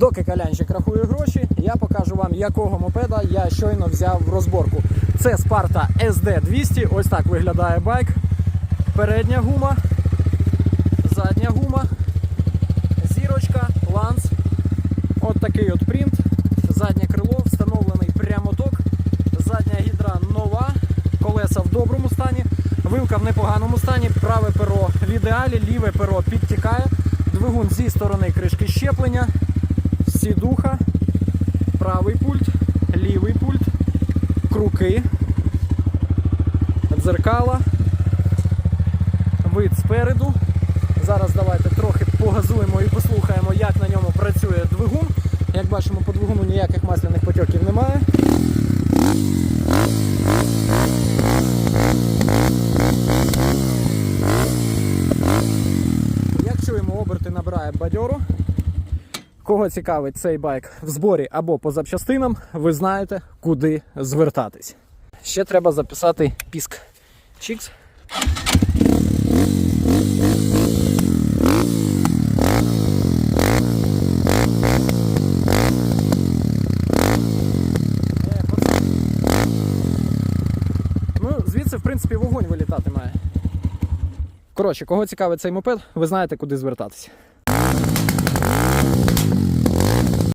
Доки калянчик рахує гроші, я покажу вам, якого мопеда я щойно взяв в розборку. Це Sparta SD200. Ось так виглядає байк. Передня гума, задня гума, зірочка, ланц. От такий от принт. Заднє крило, встановлений прямоток. Задня гідра нова, колеса в доброму стані, вилка в непоганому стані, праве перо в ідеалі, ліве перо підтікає, двигун зі сторони кришки щеплення, сідуха, правий пульт, лівий пульт, круки, дзеркала, вид спереду. Зараз давайте трохи погазуємо і послухаємо, як на ньому працює двигун. Як бачимо, по двигуну ніяких масляних потьоків немає. Як чуємо, оберти набирає бадьору. Кого цікавить цей байк в зборі або по запчастинам, ви знаєте, куди звертатись. Ще треба записати піск. Чікс. Ну, звідси, в принципі, вогонь вилітати має. Коротше, кого цікавить цей мопед, ви знаєте, куди звертатися.